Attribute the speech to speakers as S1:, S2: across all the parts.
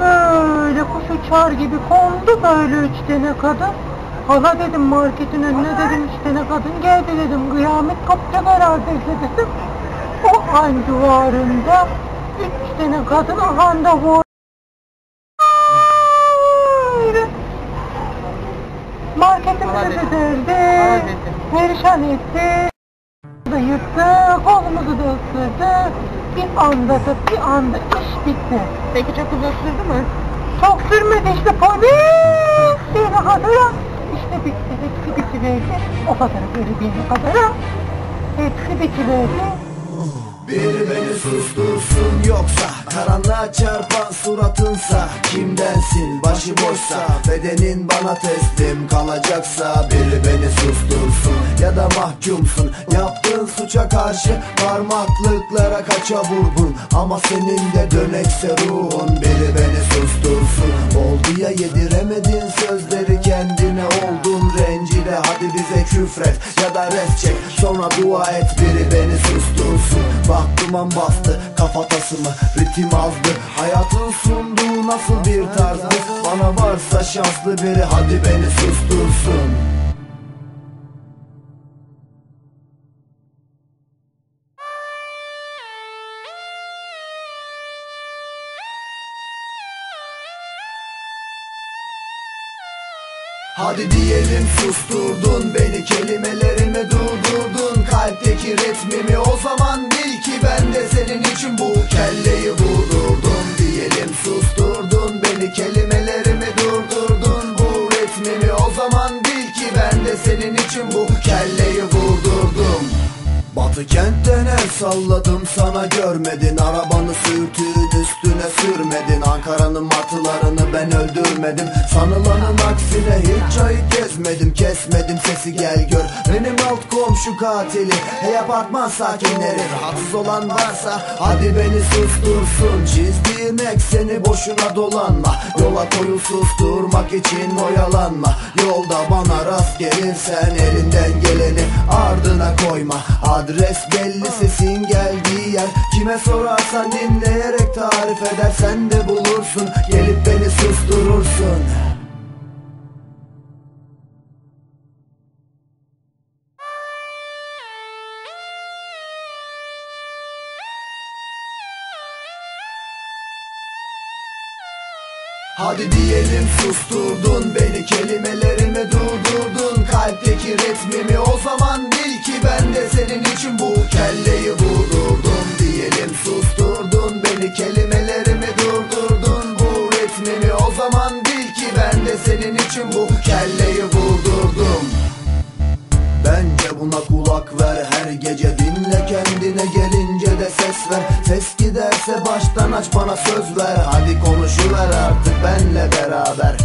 S1: böyle kuş uçar gibi kondu böyle üç tane kadın. Hala dedim marketin önüne dedim üç tane kadın geldi dedim kıyamet kopacak herhalde dedim. O an duvarında üç tane kadın ahanda vur. Marketimizi de derdi, perişan etti, yırttı, kolumuzu da ısırdı. Bir anda da bir anda iş bitti.
S2: Peki çok uzun sürdü mü?
S1: Çok sürmedi işte polis beni kadara. İşte bitti, hepsi bitiverdi. O kadar böyle beni kadara. Hepsi bitiverdi.
S3: Biri beni sustursun yoksa Karanlığa çarpan suratınsa Kimdensin başıboşsa Bedenin bana teslim kalacaksa Biri beni sustursun ya da mahkumsun. Yaptığın suça karşı parmaklıklara kaça vurdun? Ama senin de dönekse ruhun Biri beni sustursun. Oldu ya yediremedin sözleri kendine oldun rencide Hadi bize küfret ya da res çek. Sonra dua et biri beni sustursun. Bak duman bastı kafatasımı Ritim azdı. Hayatın sunduğu nasıl bir tarzdı? Bana varsa şanslı biri hadi beni sustursun Hadi diyelim susturdun beni kelimelerimi durdurdun. Kalpteki ritmimi o zaman bil ki ben de senin için bu kelleyi vurdurdum. Diyelim susturdun beni kelimelerimi durdurdun. Bu ritmimi o zaman bil ki ben de senin için bu kelleyi vurdurdum Batı kentten el salladım sana görmedin. Arabanı sürtüğün üstüne sürmedin. Ankara'nın martılarını ben öldürmedim. Sanılanın aksine hiç çayı gezmedim. Kesmedim sesi gel gör. Benim alt komşu katili. Hey apartman sakinleri. Rahatsız olan varsa hadi beni sustursun. Çizdiğin ekseni boşuna dolanma. Yola koyu susturmak için oyalanma. Yolda bana rast gelirsen elinden geleni ardına koyma Adres belli sesin geldiği yer. Kime sorarsan dinleyerek tarif edersen de bulursun Gelip beni susturursun. Hadi diyelim susturdun beni kelimelerimi durdurdun Kalpteki ritmimi o zaman bil ki ben de senin için bu kelleyi vurdurdum Diyelim. Susturdun beni kelimelerimi durdurdun. Bu ritmimi o zaman bil ki ben de senin için bu kelleyi vurdurdum. Bence buna kulak ver her gece dinle kendine. Gelince de ses ver. Ses giderse baştan aç bana söz ver. Hadi konuşuver artık benle beraber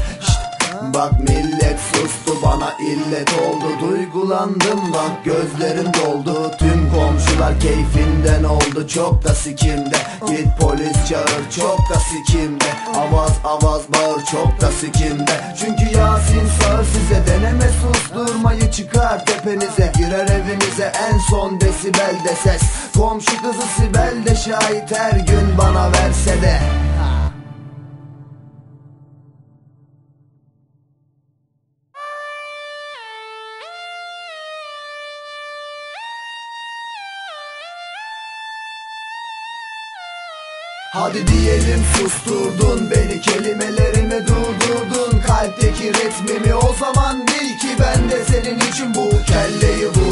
S3: Bak millet sustu bana illet oldu. Duygulandım bak gözlerim doldu. Tüm komşular keyfinden oldu? Çok da sikimde. Git polis çağır çok da sikimde. Avaz avaz bağır çok da sikimde. Çünkü Yasin sağır size deneme susturmayı çıkar tepenize. Girer evinize en son desibelde ses. Komşu kızı Sibel de şahit her gün bana verse de Hadi diyelim susturdun beni kelimelerimi durdurdun. Kalpteki ritmimi o zaman bil ki ben de senin için bu kelleyi vurdurdum